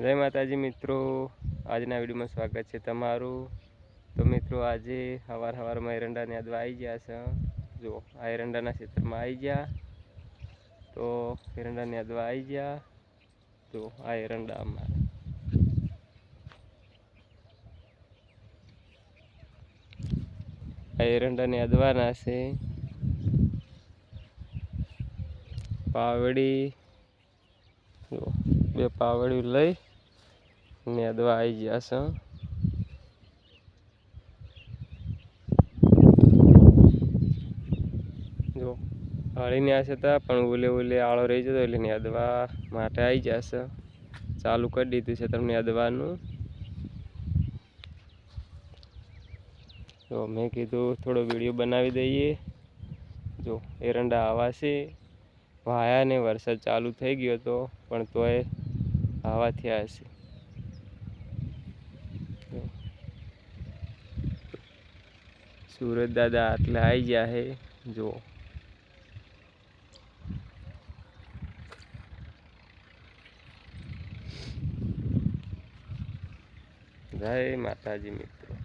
જય માતાજી મિત્રો. આજના વિડીયોમાં સ્વાગત છે તમારું. તો મિત્રો, આજે સવાર સવારમાં એરંડાની અદવા આવી ગયા છે. જો આ એરંડાના ક્ષેત્રમાં આવી ગયા. તો એરંડાની અદવા આવી ગયા. તો આ એરંડા અમારા. આ એરંડાની અદવાના છે. પાવડી જો, બે પાવડિયું લઈ, ને અદવા આવી ગયા છે. જો, હળીને આ હતા પણ ઓલે ઓલે આળો રહી જતો એટલે ને અદવા માટે આવી જશે ચાલુ કરી દીધું છે તમને અદવાનું તો મેં કીધું થોડો વીડિયો બનાવી દઈએ. જો, એરંડા આવા છે. વાયા ને વરસાદ ચાલુ થઈ ગયો હતો, પણ તોય આવા થયા છે સુરત દાદા આટલે આવી ગયા છે જો. જય માતાજી મિત્રો.